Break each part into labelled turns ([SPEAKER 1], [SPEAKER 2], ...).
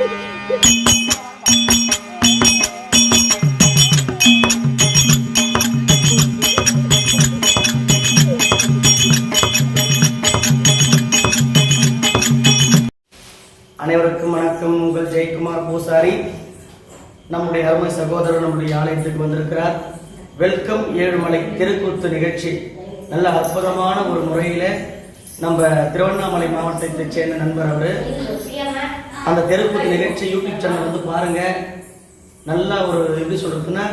[SPEAKER 1] அனைவருக்கும் வணக்கம். உங்கள் ஜெயக்குமார் பூசாரி. நம்முடைய அருமை சகோதரர் நம்முடைய ஆலயத்துக்கு வந்திருக்கிறார். வெல்கம் ஏழுமலை தெருக்கூத்து நிகழ்ச்சி. நல்ல அற்புதமான ஒரு முறையில நம்ம திருவண்ணாமலை மாவட்டத்தைச் சேர்ந்த நண்பர் அவர். அந்த தெருக்கூத்து நிகழ்ச்சி யூடியூப் சேனல் வந்து பாருங்க. நல்ல ஒரு எப்படி சொல்றதுன்னா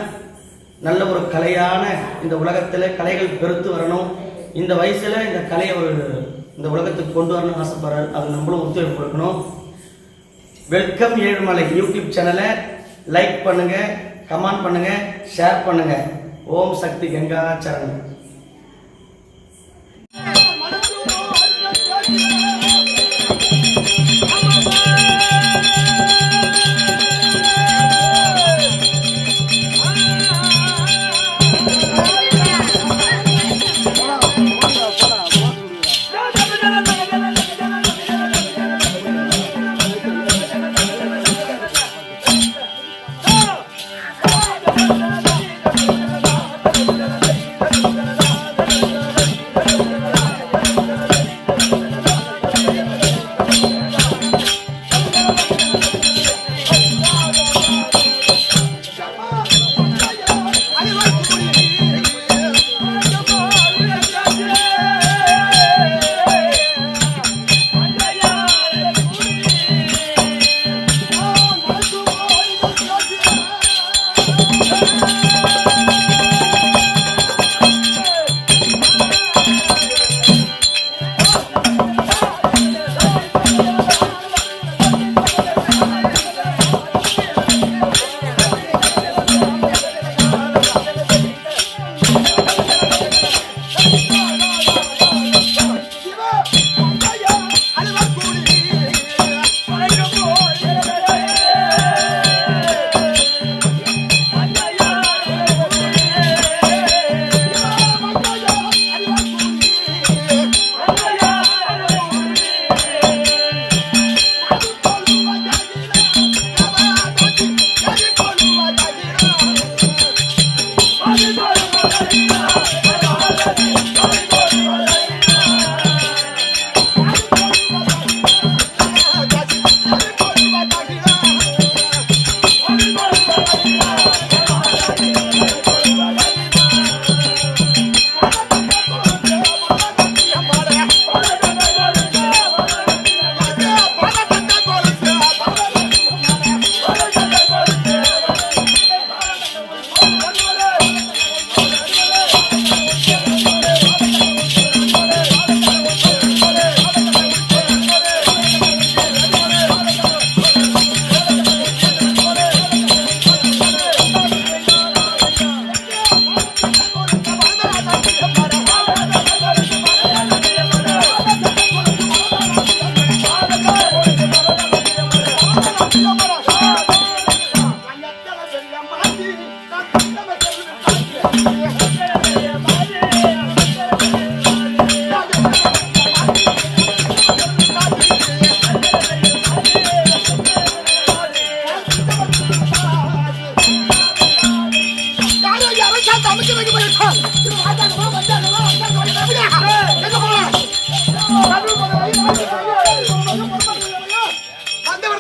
[SPEAKER 1] நல்ல ஒரு கலையான இந்த உலகத்தில் கலைகள் பெருத்து வரணும். இந்த வயசுல இந்த கலையை ஒரு இந்த உலகத்துக்கு கொண்டு வரணும்னு ஆசைப்படுறாரு. அது நம்மளும் ஒத்துழைப்பு கொடுக்கணும். வெல்கம் ஏழுமலை யூடியூப் சேனலை லைக் பண்ணுங்க கமெண்ட் பண்ணுங்க ஷேர் பண்ணுங்க. ஓம் சக்தி கங்கா சரண்.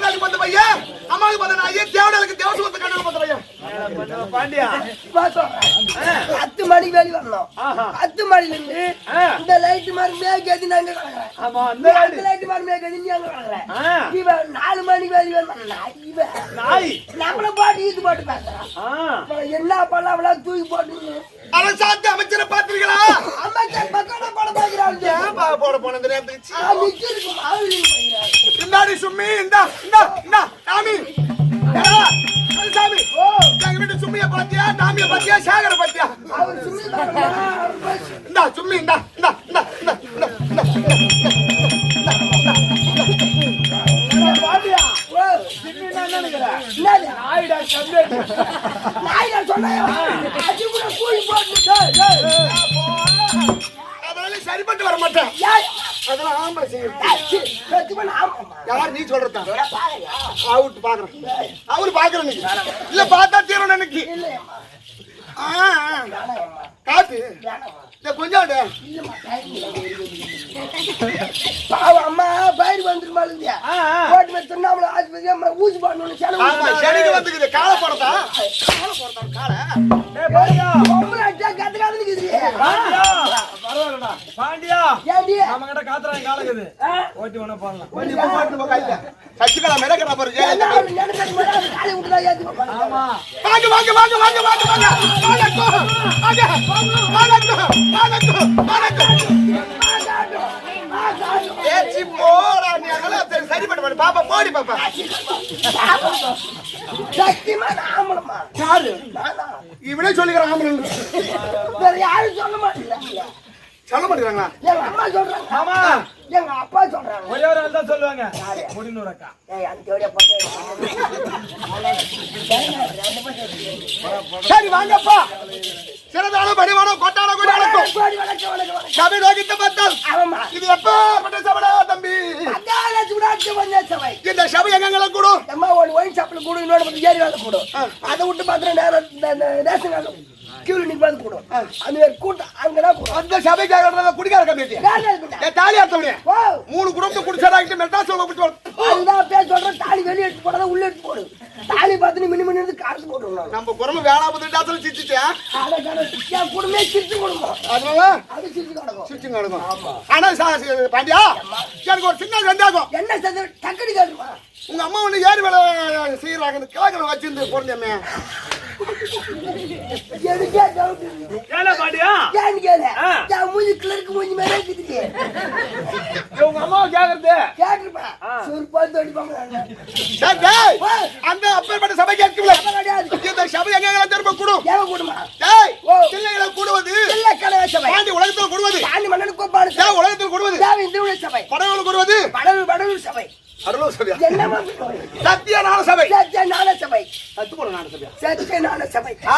[SPEAKER 2] வந்தவர் பார்த்த பையன், அம்மாவுக்கு வந்த நாயே, தேவடாளுக்கு தேவசுவத்தை கண்டவன் பார்த்த பையன்.
[SPEAKER 3] பத்து மணிக்கு வெளிய வரணும். பத்து மணில இருந்து. இந்த லைட் மாதிரி மேய்க்கிறது நாங்க
[SPEAKER 4] அந்த
[SPEAKER 3] இந்த
[SPEAKER 4] லைட்
[SPEAKER 3] மாதிரி மேய்க்கிறது நீ அங்க கிடக்குறேன்.
[SPEAKER 4] ஆ.
[SPEAKER 3] இவன் நாலு மணிக்கு வெளிய வரணும்.
[SPEAKER 4] நாய்
[SPEAKER 3] நம்மள பாட்டு ஈத்து போட்டு பேசுறான் என்ன பண்ணலாம்? அவளாம் தூக்கி போட்டு
[SPEAKER 2] அதை சாத்து அமைச்சரை பார்த்தீர்களா?
[SPEAKER 3] அமைச்சர் பக்கம் போட பாக்குறாங்க
[SPEAKER 2] போட போன இந்தாடி சும்மி, இந்தா, இந்தா, இந்தா, சாமி. சாமி. எங்க வீட்டு சும்மியை பாத்தியா, சாமியை பாத்தியா, சேகரை பாத்தியா? இந்தா, சும்மி, இந்தா, இந்தா, இந்தா, இந்தா, சரிப்பட்டு வர மாட்டேன் அதெல்லாம் ஆம்பளை செய்யும். யார் நீ சொல்றதா? அவுட் பாக்குறேன். அவரு பாக்குறேன் இல்ல பார்த்தா தீரணும் எனக்கு. காத்து
[SPEAKER 3] கொஞ்சம் பாவம் அம்மா பயிர் வந்துருமா இல்லையா ஆஸ்பத்திரி அம்மா ஊசி செலவு
[SPEAKER 2] ஆமா
[SPEAKER 3] பண்ணாங்க.
[SPEAKER 2] செடிக்கு வந்துக்குது காலை போடதா காலை போடதா காலை
[SPEAKER 4] ஏய், பாண்டியா
[SPEAKER 3] பொம்பளை அடிச்சா கத்து கத்துன்னு இருக்குதுடி.
[SPEAKER 4] பாண்டியா பரவாயில்லடா பாண்டியா
[SPEAKER 3] ஏண்டி?
[SPEAKER 4] நம்ம கிட்ட காத்துறாங்க காலக்குது? ஓட்டி ஒண்ணு போடலாம்
[SPEAKER 2] இப்ப போட்டு போ கையில சசிகலா மிதக்கிறா பாரு வாங்க வாங்க வாங்க பாப்பா போடி பாப்பா
[SPEAKER 3] சத்தியமான ஆம்பளம்மா.
[SPEAKER 2] யாரு
[SPEAKER 3] நானா?
[SPEAKER 2] இவனே சொல்லிக்கிறான் ஆம்பளை
[SPEAKER 3] வேற யாரும் சொல்ல மாட்டேங்கிறாங்க.
[SPEAKER 2] சொல்ல மாட்டேங்கிறாங்களா
[SPEAKER 3] அம்மா சொல்றாங்க.
[SPEAKER 4] ஆமா
[SPEAKER 3] எங்க அப்பா சொல்றாங்க.
[SPEAKER 4] ஒரே ஒரு ஆள் தான் சொல்லுவாங்க. முடினூர் அக்கா
[SPEAKER 3] ஏய், அந்த தேவடியா போட்டு.
[SPEAKER 2] சரி வாங்கப்பா. சிறதான படிவானோ கொட்டான
[SPEAKER 3] கோடி வணக்கம்.
[SPEAKER 2] சபை நோக்கித்த
[SPEAKER 3] ஆமாம்மா.
[SPEAKER 2] இது எப்ப? பட்ட சபடா தம்பி?
[SPEAKER 3] சபை.
[SPEAKER 2] இந்த சபை எங்கெங்கெல்லாம் கூடும்?
[SPEAKER 3] அம்மா ஒரு ஒயின் ஷாப்ல கூட இன்னொரு ஏரி வேலை கூடும். அதை விட்டு பார்த்தா நேரம் ரேஷன் கார்டு கியூல நிப்பாது கூடும். அந்த கூட்டம் அங்கதான் கூடும்.
[SPEAKER 2] அந்த சபைக்காக குடிக்கார கம்மிட்டி
[SPEAKER 3] வேலை இருக்குடா.
[SPEAKER 2] ஏ தாலி அர்த்தவனே
[SPEAKER 3] ஓ,
[SPEAKER 2] மூணு குடும்பத்தை குடிச்சாடாக்கிட்டு மெட்ராஸ் விட்டு
[SPEAKER 3] அதுதான் பேர் சொல்றேன். தாலி வெளியே எடுத்து போடாத உள்ள எடுத்து போடு. தாலி பார்த்து மினி மினி காசு போட்டுருணும்
[SPEAKER 2] நம்ம குடும்பம் வேணா டாக்டர் சிரிச்சிட்டேன்
[SPEAKER 3] என் குடும்பமே சிரிச்சு கொடுக்கும்.
[SPEAKER 2] அதனால?
[SPEAKER 3] அது சிரிச்சு கிடக்கும்
[SPEAKER 2] சிரிச்சு நடக்கும் ஆனா பாண்டியா? எனக்கு ஒரு சின்ன சந்தேகம்.
[SPEAKER 3] என்ன செஞ்சு டக்குனு கேட்டுமா
[SPEAKER 2] உங்க அம்மா ஒண்ணு ஏரி வேலை செய்யறாங்க. கிழக்கில் வச்சிருந்து போறேன்
[SPEAKER 3] எனக்கே டவுட்
[SPEAKER 4] ஏல பாண்டியா.
[SPEAKER 3] ஏன்னு கேளு. என் மூஞ்சி கிளருக்கு மூஞ்சி மேலே இருக்குது
[SPEAKER 4] உங்க அம்மாவை கேக்குறது?
[SPEAKER 3] கேட்டுருப்பேன் சொருப்பாத்து அடிப்பாங்க
[SPEAKER 2] அந்த அப்பேற்பட்ட சபை கேட்கல இந்த சபை எங்க திரும்ப கூடும்?
[SPEAKER 3] ஏவ கூடுமா?
[SPEAKER 2] டேய். பிள்ளைகளை கூடுவது.
[SPEAKER 3] இல்ல கனக சபை.
[SPEAKER 2] பாண்டி உலகத்தில் கூடுவது.
[SPEAKER 3] தாண்டி மன்னனுக்கு கோப்பாடு
[SPEAKER 2] தேவ உலகத்தில் கூடுவது.
[SPEAKER 3] தேவ இந்திர சபை.
[SPEAKER 2] படகுகள் கூடுவது.
[SPEAKER 3] படலூர் படலூர் சபை.
[SPEAKER 2] அருளோ சபையா?
[SPEAKER 3] என்ன
[SPEAKER 2] சத்திய நான சபை?
[SPEAKER 3] சத்திய ஞான சபை.
[SPEAKER 2] சத்து போல நான சபையா?
[SPEAKER 3] சத்திய ஞான சபை.
[SPEAKER 2] ஆ,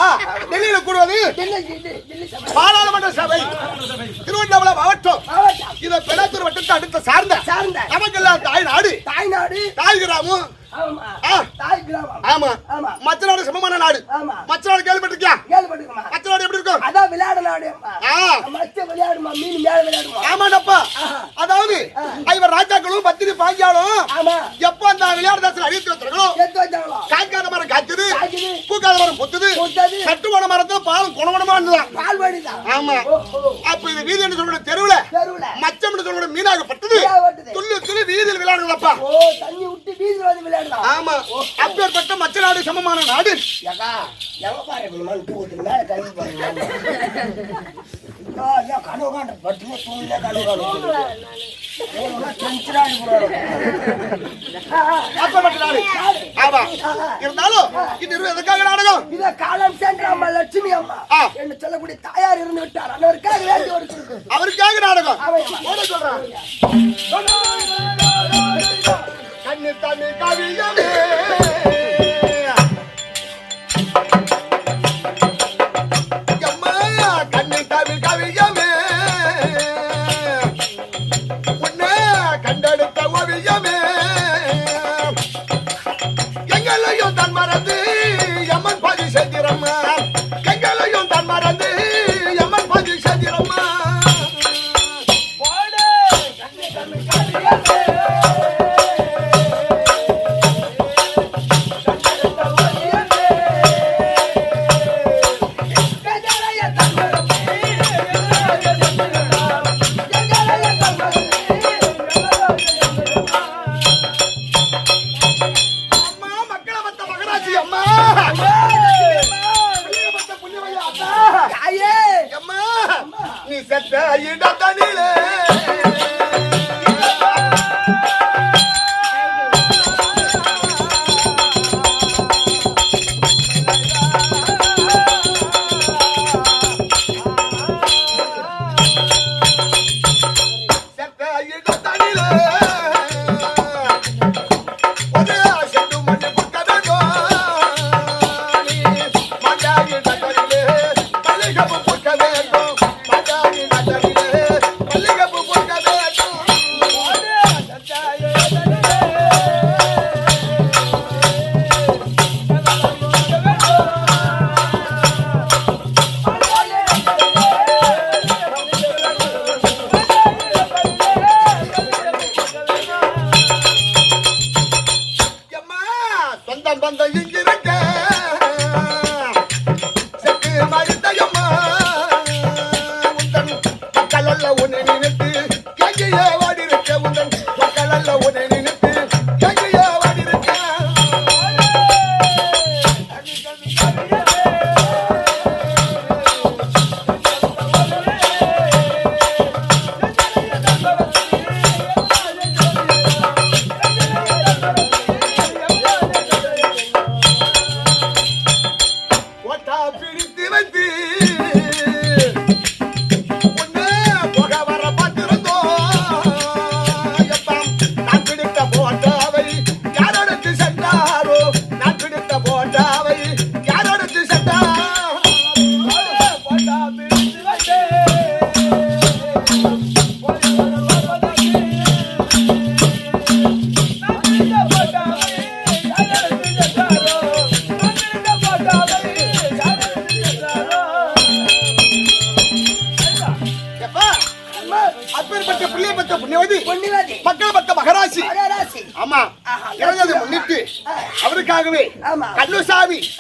[SPEAKER 2] டெல்லியில கூடுவது பாராளுமன்ற சபை. திருவண்ணாமலை மாவட்டம். இத பெலாத்தூர் வட்டத்தை அடுத்த சார்ந்த.
[SPEAKER 3] சார்ந்த.
[SPEAKER 2] நமக்கெல்லாம் தாய் நாடு.
[SPEAKER 3] தாய்நாடு.
[SPEAKER 2] தாய் கிராமம்.
[SPEAKER 3] ஆமா.
[SPEAKER 2] ஆ.
[SPEAKER 3] தாய் கிராமம்.
[SPEAKER 2] ஆமா.
[SPEAKER 3] ஆமா.
[SPEAKER 2] மச்ச நாடு சமமான நாடு.
[SPEAKER 3] ஆமா.
[SPEAKER 2] மச்ச நாடு கேள்விப்பட்டிருக்கியா? மச்ச நாடு எப்படி இருக்கும்?
[SPEAKER 3] அதான் விளையாட நாடு. மச்ச விளையாடுமா மீன் மேல விளையாடுமா?
[SPEAKER 2] ஆமாண்டப்பா.
[SPEAKER 3] ஆஹா.
[SPEAKER 2] அதாவது இவர் ராஜாக்களும் பத்திரி பாஞ்சாலும்
[SPEAKER 3] ஆமா.
[SPEAKER 2] எப்ப அந்த அறிவித்து வைத்தார்களோ?
[SPEAKER 3] எடுத்து வச்சாங்களோ
[SPEAKER 2] காய்க்காத மரம் காய்க்குது. பூக்காத மரம் பொத்துது
[SPEAKER 3] பொத்துது.
[SPEAKER 2] கட்டுமான மரத்துல பாலம் குணகுணமா இருந்ததான்
[SPEAKER 3] வடிதான்
[SPEAKER 2] ஆமா. அப்ப இது வீதி என்று சொல்ற தெருவுல.
[SPEAKER 3] தெருவுல
[SPEAKER 2] மச்சம் என்று சொல்ற மீனாகப்பட்டது. துள்ளி துள்ளி வீதியில் விளையாடுங்களப்பா.
[SPEAKER 3] ஓ தண்ணி விட்டு வீதியில் வந்து விளையாடலாம்
[SPEAKER 2] ஆமா. அப்பேற்பட்ட மச்ச நாடு சமமான நாடு.
[SPEAKER 3] ஏக்கா எங்க பாரு பாருங்க. கனவு காண்ட பட்டுமே தூங்கல கனவு லட்சுமி அம்மா என்று சொல்லக்கூடிய தாயார் இருந்து விட்டார் அவருக்காக வேண்டி ஒரு
[SPEAKER 2] அவருக்காக நாடகம் சொல்றான் கண்ணு தண்ணி கவியமே தன் மறந்து எம்மன் பாதி செஞ்சிரம்மா.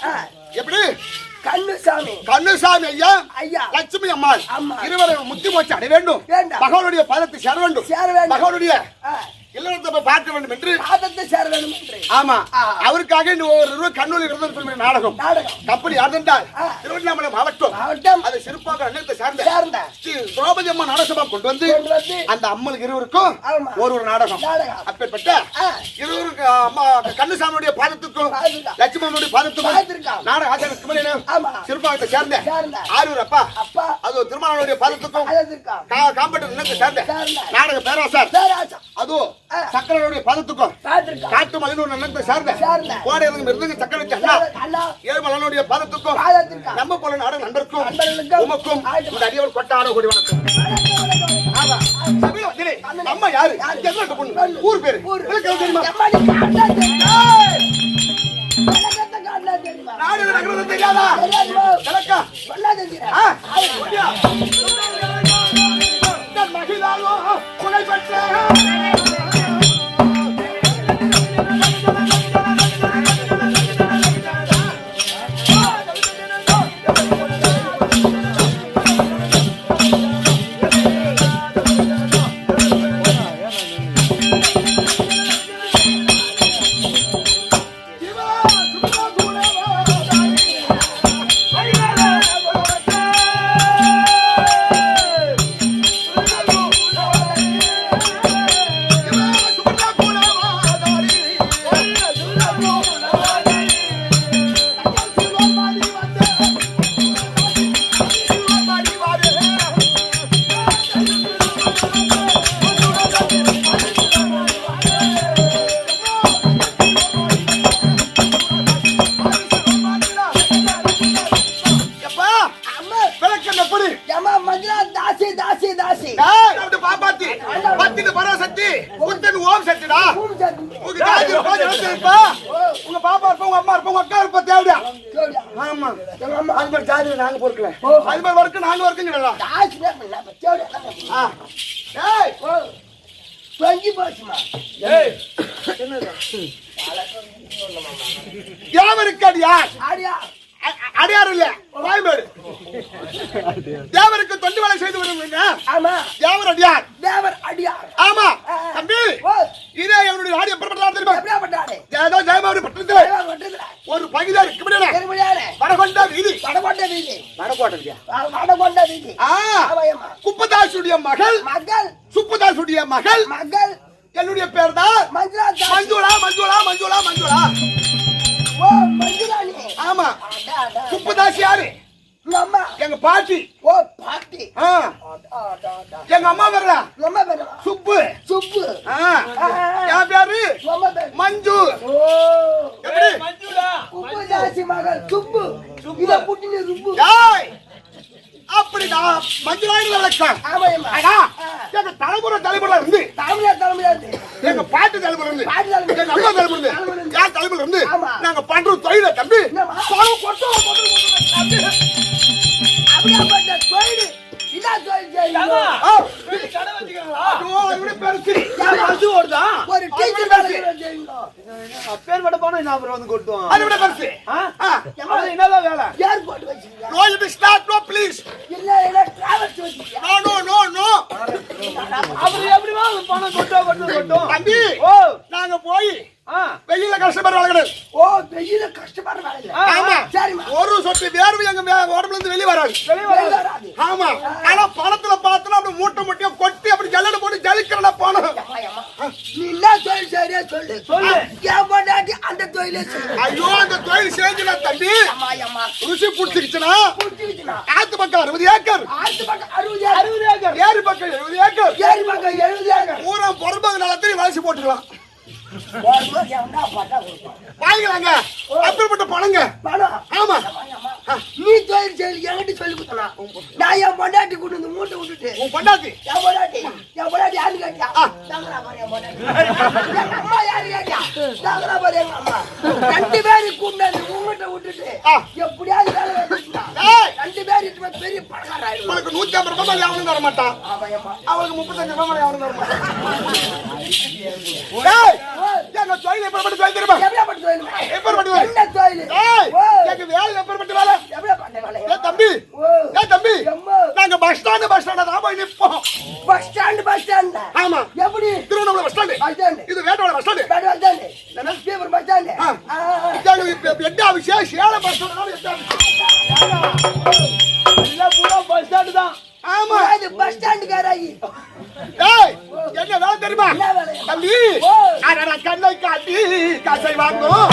[SPEAKER 3] ஆ,
[SPEAKER 2] எப்படி?
[SPEAKER 3] கண்ணுசாமி
[SPEAKER 2] கண்ணுசாமி ஐயா
[SPEAKER 3] ஐயா.
[SPEAKER 2] லட்சுமி அம்மாள்.
[SPEAKER 3] அம்மா.
[SPEAKER 2] இருவரும் முத்தி மோட்சம் அடைய வேண்டும். பகவானுடைய பாதத்தை சேர வேண்டும்.
[SPEAKER 3] சேர வேண்டும்.
[SPEAKER 2] பகவானுடைய போய் பார்க்க வேண்டும் என்று
[SPEAKER 3] பாதத்தை சேர வேண்டும் என்று.
[SPEAKER 2] ஆமா. அவருக்காக இந்த ஒரு ரூபாய் கண்ணூர் சொல்லுங்க நாடகம். கப்பல்
[SPEAKER 3] ஆ.
[SPEAKER 2] திருவண்ணாமலை மாவட்டம்.
[SPEAKER 3] மாவட்டம்.
[SPEAKER 2] அது சிறப்பாக அன்னத்தை சார்ந்த
[SPEAKER 3] சார்ந்த.
[SPEAKER 2] ஸ்ரீ திரௌபதி அம்மா கொண்டு வந்து அந்த அம்மனுக்கு இருவருக்கும். ஒரு ஒரு நாடகம்.
[SPEAKER 3] நாடகம்.
[SPEAKER 2] அப்பேற்பட்ட அம்மா கண்ணுசாமியுடைய பாதத்துக்கும்
[SPEAKER 3] பாதத்துக்கும்.
[SPEAKER 2] லட்சுமி அம்மனுடைய பாதத்துக்கும். நாடக ஆச்சார குமரனும். சிறுபாகத்தை சேர்ந்த. ஆரூர் அப்பா அது திருமணனுடைய பாதத்துக்கும் காம்பட்டு நிலத்தை சேர்ந்த. நாடக பேராசார் அதுவும்
[SPEAKER 3] ஆ.
[SPEAKER 2] சக்கரனுடைய பாதத்துக்கும் காட்டு மலையினூர் நிலத்தை சேர்ந்த
[SPEAKER 3] சேர்ந்த.
[SPEAKER 2] கோடையிலிருந்து மிருதங்க அண்ணா
[SPEAKER 3] அண்ணா
[SPEAKER 2] ஏழுமலனுடைய பாதத்துக்கும் நம்ம போல நாடக நண்பருக்கும் உமக்கும் இந்த அடியவர் கொட்டாட கூடி வணக்கம் நம்ம யாரு? பொண்ணு? ஊர் பேரு? தெரியுமா?
[SPEAKER 3] எம்மாடி
[SPEAKER 2] விளக்கண்ண பொடி
[SPEAKER 3] எம்மா மஞ்சளா தாசி தாசி தாசி.
[SPEAKER 2] டேய், அப்படி பாப்பாத்தி? பத்திட்டு பராசக்தி புத்தன் ஓம் சக்திடா. உங்க இருப்பா ஜனத்தர் இருப்பா? உங்க பாப்பா இருப்பா உங்க அம்மா இருப்பா உங்க அக்கா இருப்பா தேவையா
[SPEAKER 3] சொல்லுடா.
[SPEAKER 2] ஆமா. அது மாதிரி ஜாதி நாங்க பொறுக்கல
[SPEAKER 3] ஓ.
[SPEAKER 2] அது மாதிரி ஒர்க்கு நாங்க. ஆ. டேய்
[SPEAKER 3] ஓ, தொங்கி போச்சுமா.
[SPEAKER 4] ஏய்,
[SPEAKER 2] தேவருக்கு அடியார்
[SPEAKER 3] ஆடியா
[SPEAKER 2] அ- அ- அடியார் இல்ல. கோயம்பேடு தேவருக்கு தொண்டு வேலை செய்து வருவீங்க
[SPEAKER 3] ஆமா.
[SPEAKER 2] தேவர் அடியார்.
[SPEAKER 3] தேவர் அடியார்.
[SPEAKER 2] ஆமா. தம்பி இதே என்னுடைய ஆடிய பிரபலம் தெரியுமா? ஏதோ ஜெயமாவடி பட்டணத்துல ஒரு பகுதியா இருக்கு வடகொண்டா வீதி.
[SPEAKER 3] வடகொண்ட வீதி.
[SPEAKER 2] வடகோட்டா
[SPEAKER 3] வடகொண்ட வீதி.
[SPEAKER 2] குப்பதாசுடைய மகள்.
[SPEAKER 3] மகள்.
[SPEAKER 2] சுப்புதாசுடைய மகள்.
[SPEAKER 3] மகள்.
[SPEAKER 2] என்னுடைய பேர் தான்
[SPEAKER 3] மஞ்சுளா.
[SPEAKER 2] மஞ்சுளா மஞ்சுளா மஞ்சுளா மஞ்சுளா.
[SPEAKER 3] ஓ
[SPEAKER 2] ஆமா. சுப்புதாஸ் யாரு?
[SPEAKER 3] உங்க அம்மா.
[SPEAKER 2] எங்க பாட்டி.
[SPEAKER 3] ஓ பாட்டி.
[SPEAKER 2] எங்க அம்மா
[SPEAKER 3] உங்க அம்மா பேரு
[SPEAKER 2] சுப்பு.
[SPEAKER 3] சுப்பு.
[SPEAKER 2] என் பேரு?
[SPEAKER 3] உங்க அம்மா பேரு.
[SPEAKER 2] மஞ்சு. எப்படி?
[SPEAKER 4] ஏய், மஞ்சுளா?
[SPEAKER 3] உப்பு தாசி மகள் சுப்பு. இத புட்டினு ருப்பு
[SPEAKER 2] ஏய், அப்படிதான் மஞ்சுளாயில விளக்கம். அடா, எங்க தலைமுறை தலைமுறை இருந்து.
[SPEAKER 3] தமிழர் தலைமையா இருந்து.
[SPEAKER 2] எங்க பாட்டு தலைமுறை இருந்து.
[SPEAKER 3] பாட்டி தலைமுறை
[SPEAKER 2] எங்க அம்மா தலைமுறை இருந்து.
[SPEAKER 3] தலைமுறை.
[SPEAKER 2] யார் தலைமுறை இருந்து?
[SPEAKER 3] ஆமா.
[SPEAKER 2] நாங்க பண்ற தொழில தம்பி
[SPEAKER 3] தொழில்? என்ன தொழில்
[SPEAKER 4] கடை
[SPEAKER 2] பெருசு. ஓடுதா?
[SPEAKER 3] ஒரு டீச்சர்
[SPEAKER 4] அப்பேற்பட்ட பணம் என்ன அப்புறம் வந்து கொட்டுவோம்
[SPEAKER 2] அதை விட பெருசு.
[SPEAKER 4] அது என்னதான் வேலை?
[SPEAKER 3] ஏர்போர்ட்
[SPEAKER 2] நோ இது ஸ்டார்ட் நோ ப்ளீஸ்
[SPEAKER 3] இல்ல இல்ல டிராவல்ஸ் வச்சிருக்கியா
[SPEAKER 2] நோ நோ நோ நோ
[SPEAKER 4] அப்புறம் எப்படிமா அது பணம் கொட்டோ கொட்டும் கொட்டும்
[SPEAKER 2] தம்பி
[SPEAKER 4] ஓ
[SPEAKER 2] நாங்க போய்
[SPEAKER 4] ஆ
[SPEAKER 2] வெயில கஷ்டப்படுற வேலை கிடையாது
[SPEAKER 3] ஓ வெயில கஷ்டப்படுற வேலை இல்ல
[SPEAKER 4] ஆ,
[SPEAKER 2] ஆமா
[SPEAKER 3] சரிம்மா
[SPEAKER 2] ஒரு சொட்டு வேர்வை எங்க வே- உடம்புல இருந்து வெளியே வராது
[SPEAKER 4] வெளிய
[SPEAKER 3] வெளிய
[SPEAKER 4] வர
[SPEAKER 3] வராது
[SPEAKER 2] ஆமா ஆனா பணத்துல பார்த்தோன்னா அப்படி மூட்டை மூட்டையா கொட்டி அப்படி ஜல்லடை போட்டு ஜலிக்கிறல போனோம்
[SPEAKER 3] அம்மா, அம்மா. நீ என்ன தொழில் சரியா சொல்லு
[SPEAKER 4] சொல்லு.
[SPEAKER 3] என் பொண்டாட்டி அந்த தொழிலே சொல்லு
[SPEAKER 2] ஐயோ அந்த தொழில் செஞ்சுனா தம்பி
[SPEAKER 3] அம்மா அம்மா புடிச்சுக்கிச்சுனா
[SPEAKER 2] ஆத்து பக்கம் அறுபது ஏக்கர். ஏரி பக்கம் எழுபது ஏக்கர்.
[SPEAKER 3] ஏரி பக்கம் எழுபது ஏக்கர்.
[SPEAKER 2] பூரா பொறுப்பாக நிலத்தையும் வளர்ச்சி போட்டுக்கலாம்.
[SPEAKER 3] வரும்போது எவனா பட்டா கொடுப்பான்
[SPEAKER 2] வாங்கிக்கலாங்க. அப்படிப்பட்ட பணங்க.
[SPEAKER 3] பணம்.
[SPEAKER 2] ஆமா.
[SPEAKER 3] நீ தொழில் செய்யல என்கிட்ட சொல்லி கொடுத்தனா நான் என் பொண்டாட்டி கொண்டு வந்து மூட்டை விட்டுட்டு.
[SPEAKER 2] உன் பொண்டாட்டி?
[SPEAKER 3] என் பொண்டாட்டி. என் பொண்டாட்டி யாரு கேட்டியா தாங்களா பாரு என் பொண்டாட்டி. எங்க அம்மா யாரு கேட்டியா தாங்களா பாரு எங்க அம்மா. ரெண்டு பேரும் உங்ககிட்ட விட்டுட்டு. எப்படியாவது வேலை
[SPEAKER 2] ஏய்,
[SPEAKER 3] ரெண்டு பேரும் இட்டு பெரிய பணக்கார ஆயிடுவாங்க
[SPEAKER 2] உனக்கு நூத்தி ஐம்பது ரூபாய் மேல எவனும் தர மாட்டான். முப்பத்தஞ்சு ரூபாய் மேல எவனும் தர மாட்டான். எங்க தொழில் எப்பேற்பட்ட தொழில் தெரியுமா? எப்பேற்பட்ட
[SPEAKER 3] என்ன தொழில்
[SPEAKER 2] எங்க வேலை எப்பேற்பட்ட வேலை? ஏ தம்பி! ஏ தம்பி. நாங்க பஸ் ஸ்டாண்டு பஸ் ஸ்டாண்டா தான் போய் நிப்போம்.
[SPEAKER 3] பஸ் ஸ்டாண்ட் பஸ் ஸ்டாண்ட்
[SPEAKER 2] ஆமா.
[SPEAKER 3] எப்படி?
[SPEAKER 2] திருவண்ணாமலை பஸ் ஸ்டாண்டு இது வேட்டோட bus stand
[SPEAKER 3] bad bus stand bus stand
[SPEAKER 2] Salem bus stand
[SPEAKER 4] எல்லாம் பூரா பஸ் ஸ்டாண்டு தான்
[SPEAKER 2] ஆமா
[SPEAKER 3] பஸ் ஸ்டாண்ட் காராயி
[SPEAKER 2] ஏய் என்ன வேலை தெரியுமா? தம்பி
[SPEAKER 3] ஓ.
[SPEAKER 2] அடடா கண்ணை காட்டி காசை வாங்கும்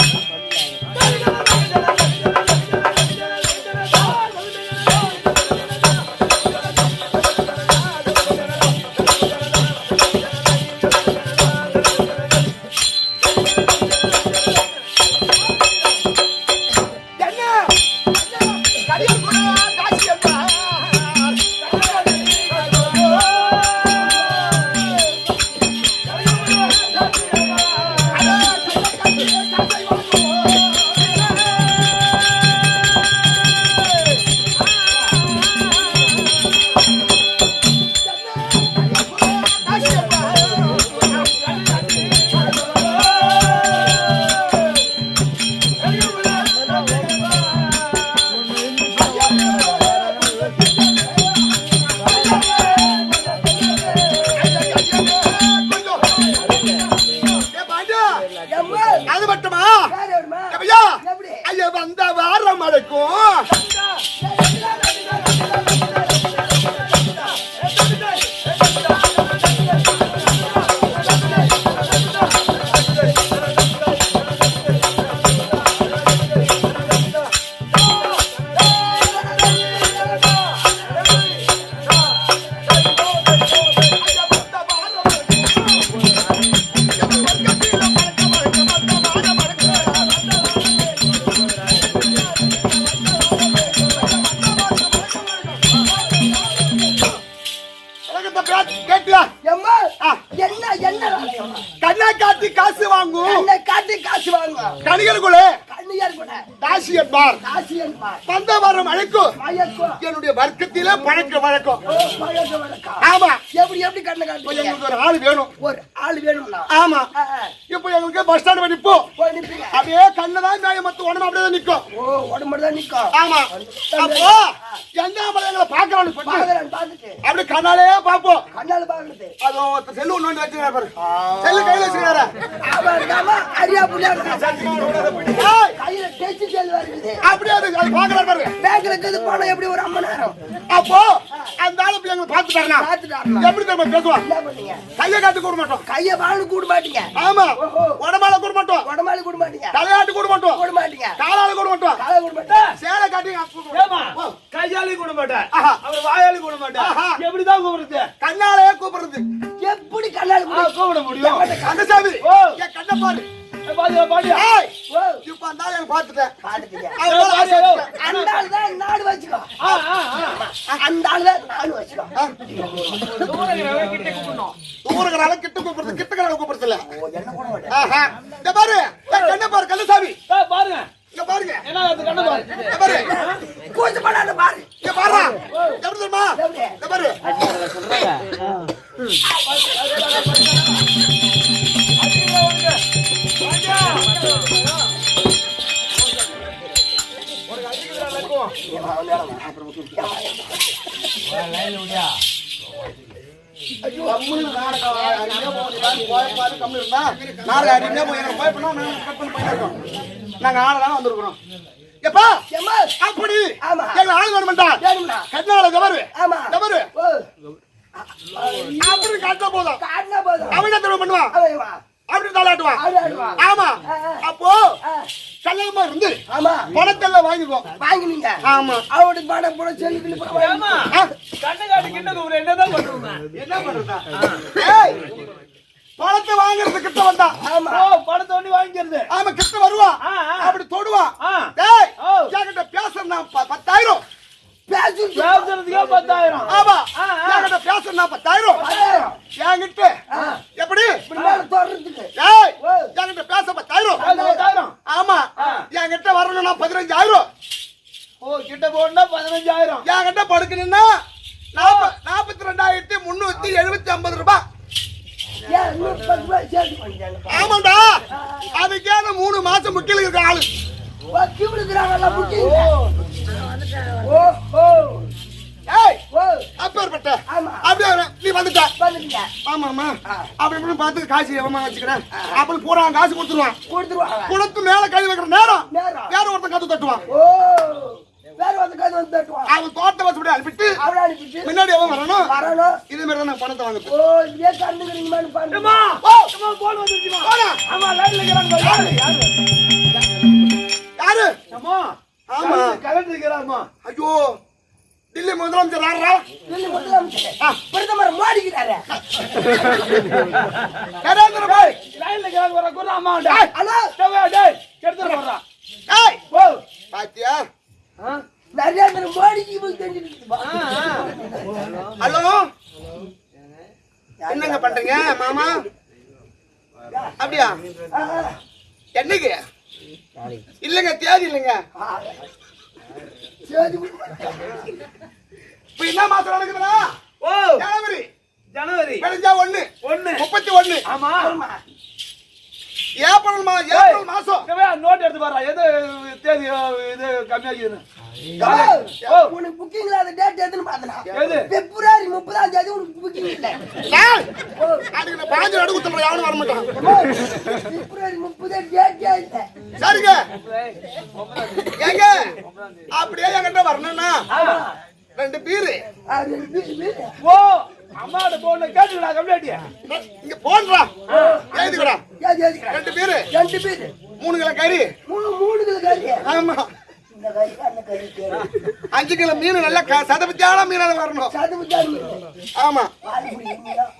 [SPEAKER 3] என்பா
[SPEAKER 2] வந்த வாரம் அழைக்கும் என்னுடைய வர்க்கத்திலே பழக்க வழக்கம்
[SPEAKER 3] ஓ மயக்கம் வணக்கம்
[SPEAKER 2] ஆமா
[SPEAKER 3] எப்படி எப்படி கண்ணை
[SPEAKER 2] இப்ப
[SPEAKER 3] காட்டுறீங்க
[SPEAKER 2] எங்களுக்கு ஒரு ஆள் வேணும்
[SPEAKER 3] ஒரு ஆள் வேணும்னா
[SPEAKER 2] ஆமா
[SPEAKER 3] ஆ, ஆ.
[SPEAKER 2] இப்போ எங்களுக்கு பஸ் ஸ்டாண்ட் நிப்போம்
[SPEAKER 3] போய் நிப்பீங்க
[SPEAKER 2] அப்படியே கண்ணதான் மேய மத்த உடம்பு அப்படியே தான் நிக்கும்
[SPEAKER 3] ஓ உடம்பு தான் நிக்கும்
[SPEAKER 2] ஆமா அப்போ எங்க நம்மள எங்களை பாக்குறான்னு சொல்லி
[SPEAKER 3] பாக்குறேன் பார்த்துட்டு
[SPEAKER 2] அப்படி கண்ணாலே பாப்போம்
[SPEAKER 3] கண்ணால பாக்குறது
[SPEAKER 2] அது ஒருத்தர் செல்லு ஒண்ணு வச்சுக்கிறாரு பாரு. செல்லு கையில வச்சுக்கிறாரு
[SPEAKER 3] அவன் நம்ம அரியா புள்ளியா
[SPEAKER 2] ஏய்,
[SPEAKER 3] கையில டெச்சு செல் வருது
[SPEAKER 2] அப்படியே அது அது பாக்குறாரு பாரு.
[SPEAKER 3] பேங்க்ல இருக்குது பணம் எப்படி ஒரு அம்மன் நேரம்
[SPEAKER 2] அப்போ அந்த ஆளு இப்ப எங்களை பாத்துட்டாருனா
[SPEAKER 3] பார்த்துட்டாருனா
[SPEAKER 2] எப்படி தெரியுமா பேசுவான்?
[SPEAKER 3] என்ன பண்ணீங்க
[SPEAKER 2] கையை காட்டி கூட மாட்டோம்.
[SPEAKER 3] கைய வாழ் கூட மாட்டீங்க.
[SPEAKER 2] ஆமா. உடம்பால கூட மாட்டோம்.
[SPEAKER 3] உடம்பால கூட மாட்டீங்க.
[SPEAKER 2] தலையாட்டு கூட மாட்டோம்.
[SPEAKER 3] கூட மாட்டீங்க.
[SPEAKER 2] காலால கூட மாட்டோம்.
[SPEAKER 3] காலை கூட மாட்டீங்க.
[SPEAKER 2] சேலை காட்டி
[SPEAKER 4] கையாளி கூட மாட்டேன்.
[SPEAKER 2] ஆஹா.
[SPEAKER 4] அவர் வாயாளி கூட மாட்டேன். எப்படிதான் கூப்பிடுறது?
[SPEAKER 2] கண்ணாலே கூப்பிடுறது.
[SPEAKER 3] எப்படி கண்ணால
[SPEAKER 4] கூப்பிட? முடியும்.
[SPEAKER 2] கந்தசாமி. என் கண்ணை பாரு.
[SPEAKER 4] பாதியா பாடியா
[SPEAKER 2] ஏய்
[SPEAKER 3] ஓ.
[SPEAKER 2] இப்ப அந்த ஆளு எனக்கு பாத்துட்டேன் கம்முனு நாடகம் அருமையா போகுதுடா. நீ போய் பாரு, கம்முனு இருந்தா. நாடகம் அருமையா போய் எனக்கு போய் பண்ணா நாங்க cut பண்ணி போயிட்டு இருக்கோம். நாங்க ஆளெல்லாம் வந்திருக்கிறோம். எப்பா,
[SPEAKER 3] ஏம்மா?
[SPEAKER 2] அப்படி
[SPEAKER 3] ஆமா.
[SPEAKER 2] எங்க ஆள் வேணுமெண்டா?
[SPEAKER 3] வேணும்டா.
[SPEAKER 2] கண்ணால கவரு.
[SPEAKER 3] ஆமா.
[SPEAKER 2] கவரு.
[SPEAKER 3] ஓ,
[SPEAKER 2] அப்படி காட்டினா போதும். அவன் என்ன தெரியுமா பண்ணுவான்? அப்படி தாளாட்டுவான். ஆமா. கல்யாணமா இருந்து?
[SPEAKER 3] ஆமா.
[SPEAKER 2] பணத்தெல்லாம் வாங்கிக்குவோம்.
[SPEAKER 3] வாங்கினீங்க.
[SPEAKER 2] ஆமா.
[SPEAKER 3] அவனுக்கு பணம் போட சொல்லி கிள்ளி போட
[SPEAKER 4] ஏமா
[SPEAKER 2] ஆ,
[SPEAKER 4] கண்ணு காட்டு கிட்ட கூப்பிடு என்னதான் பண்ணுவாங்க?
[SPEAKER 2] என்ன பண்றதா? ஏய், பணத்தை வாங்குறது கிட்ட வந்தா
[SPEAKER 3] ஆமா.
[SPEAKER 4] ஓ பணத்தை ஒண்ணி வாங்கிக்கிறது.
[SPEAKER 2] ஆமா கிட்ட வருவான்
[SPEAKER 4] ஆ, ஆ.
[SPEAKER 2] அப்படி தொடுவான்
[SPEAKER 4] ஆ.
[SPEAKER 2] டேய்
[SPEAKER 4] ஓ.
[SPEAKER 2] என்கிட்ட பேசுறா பத்தாயிரம்.
[SPEAKER 4] பேசுறதுக்கே பத்தாயிரம்.
[SPEAKER 2] ஆமா. என்கிட்ட பேசுறா பத்தாயிரம். என்கிட்ட. எப்படி. என்கிட்ட பேச பத்தாயிரம். ஆமா. என்கிட்ட வரணும்னா பதினஞ்சாயிரம்.
[SPEAKER 4] ஓ கிட்ட போனா பதினஞ்சாயிரம்.
[SPEAKER 2] என்கிட்ட படுக்கணும்னா நாற்பத்தி ரெண்டாயிரத்தி முன்னூத்தி எழுபத்தி ஐம்பது ரூபாய் ஆமாண்டா. அதுக்கே மூணு மாசம் முக்கில இருக்க ஆளு.
[SPEAKER 3] கிவிடுக்கிறாங்கல்ல
[SPEAKER 2] அப்பேற்பட்ட
[SPEAKER 3] ஆமா.
[SPEAKER 2] அப்படியே நீ வந்துட்ட
[SPEAKER 3] வந்துட்டீங்க
[SPEAKER 2] ஆமாம்மா அப்படி இப்படி பார்த்து காசு எவமா வச்சுக்கிறேன் அப்படி பூரா காசு கொடுத்துருவான்
[SPEAKER 3] கொடுத்துருவான்
[SPEAKER 2] கொடுத்து மேல கை வைக்கிற நேரம்
[SPEAKER 3] நேரம்.
[SPEAKER 2] வேற ஒருத்தன் கத்து தட்டுவான்
[SPEAKER 3] ஓ வேற வந்து கதை வந்து தட்டுவான்
[SPEAKER 2] அவன் தோட்ட வச்சு அனுப்பிட்டு
[SPEAKER 3] அவனை அனுப்பிட்டு
[SPEAKER 2] முன்னாடி அவன் வரணும்
[SPEAKER 3] வரணும்
[SPEAKER 2] இதே மாதிரி தான் பணத்தை வாங்க
[SPEAKER 3] ஓ இதே கண்டுக்கிறீங்கன்னு பாருங்க
[SPEAKER 2] ஓ
[SPEAKER 4] அம்மா போன் வந்துருச்சுமா
[SPEAKER 2] போடா.
[SPEAKER 4] ஆமா லைன்ல இருக்கிறாங்க யாரு
[SPEAKER 2] யாரு
[SPEAKER 4] அம்மா
[SPEAKER 2] ஆமா.
[SPEAKER 4] கலந்து இருக்கிறாருமா
[SPEAKER 2] ஐயோ டில்லி முதலமைச்சர் யாரா
[SPEAKER 3] டெல்லி முதலமைச்சர். பிரதமர் மோடிக்கிறாரு
[SPEAKER 2] நரேந்திர பாய்.
[SPEAKER 4] லைன்ல இருக்கிறாங்க வர கூட அம்மா
[SPEAKER 3] ஹலோ.
[SPEAKER 4] டேய் டேய் கெடுத்து வர்றா
[SPEAKER 2] ஏய்.
[SPEAKER 4] ஓ
[SPEAKER 2] பாத்தியா?
[SPEAKER 3] நரேந்திர மோடிக்கு இவங்க தெரிஞ்சிருக்கு
[SPEAKER 2] ஹலோ. என்னங்க பண்றீங்க மாமா? அப்படியா? என்னைக்கு? இல்லைங்க தேதி இல்லைங்க. இப்ப என்ன மாசம் நடக்குதுன்னா?
[SPEAKER 4] ஓ
[SPEAKER 2] ஜனவரி.
[SPEAKER 4] ஜனவரி.
[SPEAKER 2] ஒண்ணு.
[SPEAKER 4] ஒண்ணு.
[SPEAKER 2] முப்பத்தி ஒண்ணு.
[SPEAKER 4] ஆமா.
[SPEAKER 2] ஏப்ரல் மா ஏப்ரல் மாசம்.
[SPEAKER 4] நோட் எடுத்து வர்றா எது தேதி இது கம்மியாகிதுன்னு ஓ.
[SPEAKER 3] உனக்கு புக்கிங் இல்லாத டேட் எதுன்னு பார்த்தனா
[SPEAKER 4] எது?
[SPEAKER 3] பிப்ரவரி முப்பதாம் தேதி உனக்கு புக்கிங் இல்லை.
[SPEAKER 2] அதுக்கு நான் பாஞ்சு நடுவு சொல்றேன் யாரும் வர மாட்டான்.
[SPEAKER 3] பிப்ரவரி முப்பது டேட்டே இல்லை.
[SPEAKER 2] சரிங்க. ஏங்க அப்படியே என்கிட்ட வரணும்னா ரெண்டு பீரு.
[SPEAKER 4] ஓ. அம்மாட போன கேட்டுடா கம்மியாட்டியா
[SPEAKER 2] இங்க போன்றா எழுதிக்கடா. ரெண்டு பீரு.
[SPEAKER 3] ரெண்டு பேரு.
[SPEAKER 2] மூணு கிலோ கறி.
[SPEAKER 3] மூணு மூணு கிலோ கறி
[SPEAKER 2] ஆமா அஞ்சு கிலோ மீன் நல்லா சதபத்தியான மீனால வரணும். ஆமா.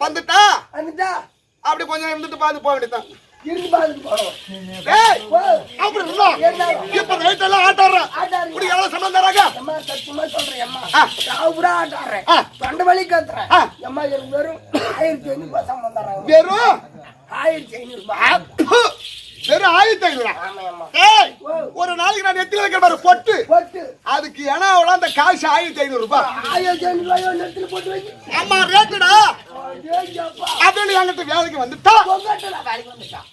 [SPEAKER 2] வந்துட்டா?
[SPEAKER 3] வந்துட்டா?
[SPEAKER 2] அப்படி கொஞ்சம் இருந்துட்டு பார்த்து போக வேண்டியதான்
[SPEAKER 3] இருந்து
[SPEAKER 2] இருந்தா இப்ப நைட் எல்லாம் ஆட்டாடுறேன். இப்படி எவ்வளவு சம்பளம் தராங்க
[SPEAKER 3] அம்மா சத்தியமா சொல்றேன் அம்மா. கூட ஆட்டாடுறேன். தொண்டை வலி கத்துறேன். அம்மா எனக்கு வெறும் ஆயிரத்தி ஐநூறு ரூபாய் சம்பளம் தராங்க
[SPEAKER 2] வெறும்?
[SPEAKER 3] ஆயிரத்தி ஐநூறு ரூபாய்.
[SPEAKER 2] வெறும் ஆயிரத்தி ஐநூறு
[SPEAKER 3] ஆமா அம்மா
[SPEAKER 2] ஏய் ஒரு நாளைக்கு நான் நெத்தில வைக்கிற பாரு பொட்டு.
[SPEAKER 3] போட்டு.
[SPEAKER 2] அதுக்கு ஏன்னா அவ்வளோ அந்த காசு ஆயிரத்தி ஐநூறு ரூபாய்.
[SPEAKER 3] ஆயிரத்தி ஐநூறு ரூபாய் இடத்துல போட்டு வைக்க
[SPEAKER 2] ஆமா ரேட்டுடா. அப்படின்னு என்கிட்ட வேலைக்கு வந்துட்டா.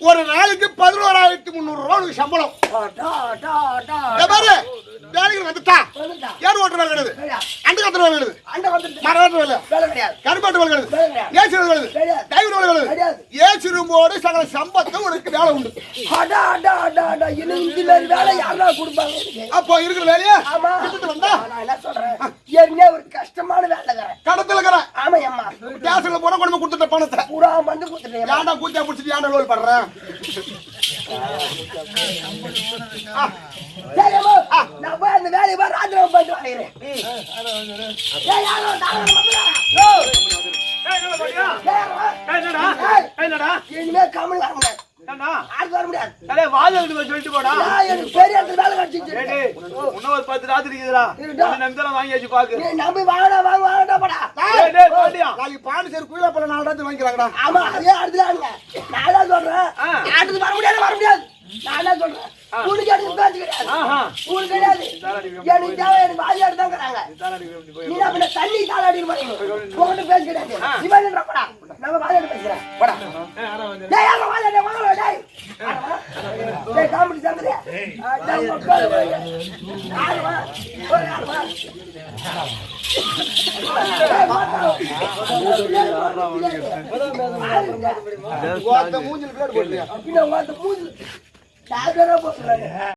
[SPEAKER 2] ஒரு நாளைக்கு பதினோராயிரத்தி முந்நூறு ரூபா உனக்கு சம்பளம்.
[SPEAKER 3] டா, டா, டா.
[SPEAKER 2] இதை பாரு. வேலைக்கு வந்துட்டா. ஏர் ஓட்டுற வேலை கிடையாது? அண்டு கத்துற வேலை கிடையாது. மரம் வெட்டுற வேலை.
[SPEAKER 3] வேலை கிடையாது.
[SPEAKER 2] கருப்பாட்டு வேலை கிடையாது.
[SPEAKER 3] வேலை.
[SPEAKER 2] ஏசி வேலை கிடையாது. டிரைவர் வேலை கிடையாது. ஏசி ரூமோடு சகல சம்பத்தும் உனக்கு வேலை உண்டு.
[SPEAKER 3] அடா, அடா, அடா, அடா. இந்த வேலை யாரா கொடுப்பாங்க?
[SPEAKER 2] அப்போ இருக்கிற வேலையை
[SPEAKER 3] ஆமா.
[SPEAKER 2] வந்தா?
[SPEAKER 3] நான் என்ன சொல்றேன்? ஏற்கனவே ஒரு கஷ்டமான வேலைக்காரன்
[SPEAKER 2] கடத்துல இருக்கிறேன்
[SPEAKER 3] ஆமா அம்மா
[SPEAKER 2] ஸ்டேஷன்ல போன கொண்டு கொடுத்துட்ட பணத்தை.
[SPEAKER 3] பூரா வந்து கொடுத்துட்டேன்.
[SPEAKER 2] ஏன்டா கூத்தியா பிடிச்சிட்டு ஏன்டா லோல் பண்றேன்
[SPEAKER 3] நான் போய் அந்த வேலையை போய் ராஜினாமா பண்ணிட்டு
[SPEAKER 4] என்னடா
[SPEAKER 3] இனிமே கமல் வர முடியாது.
[SPEAKER 4] என்னடா?
[SPEAKER 3] ஆடு வர முடியாது.
[SPEAKER 4] அடே வாதல் சொல்லிட்டு போடா.
[SPEAKER 3] நான் எனக்கு பெரிய இடத்துல வேலை கிடைச்சிச்சு.
[SPEAKER 4] ஏடி இன்னும் ஒரு பத்து ராத்திரி இருக்குதுடா.
[SPEAKER 3] இருக்குடா.
[SPEAKER 4] அந்த நிமிஷம் வாங்கி வச்சு பாக்கு.
[SPEAKER 3] நம்பி வாங்கடா வாங்க வாங்கடா படா.
[SPEAKER 4] ஏய் டேய் பாண்டியா
[SPEAKER 2] நாளைக்கு பாண்டு சரி குயிலா பல நாலு ராத்திரி வாங்கிக்கிறாங்கடா.
[SPEAKER 3] ஆமா அதே நான் தான் சொல்றேன். ஆட்டுக்கு வர முடியாது வர முடியாது. நான் என்ன சொல்றேன். உனக்கு எனக்கு பேச்சு கிடையாது உனக்கு கிடையாது எனக்கு தேவை எனக்கு வாதியாடு தான் இருக்கிறாங்க நீ பண்ண தண்ணி தாளாடி போறீங்க உங்ககிட்ட பேச்சு கிடையாது இவன் படா நம்ம வாதியாடு பேசுறேன் படா டேய் யாரோ வாதியாடு வாங்க டேய் டேய், காமெடி சங்கரே. ஆ, டேய், போய். யாரு வா? போய், யாரு வா?
[SPEAKER 4] மூஞ்சில பிளேட் போட்டுறியா
[SPEAKER 3] பின்ன உங்க அந்த மூஞ்சி டாக்டரா போட்டுறாங்க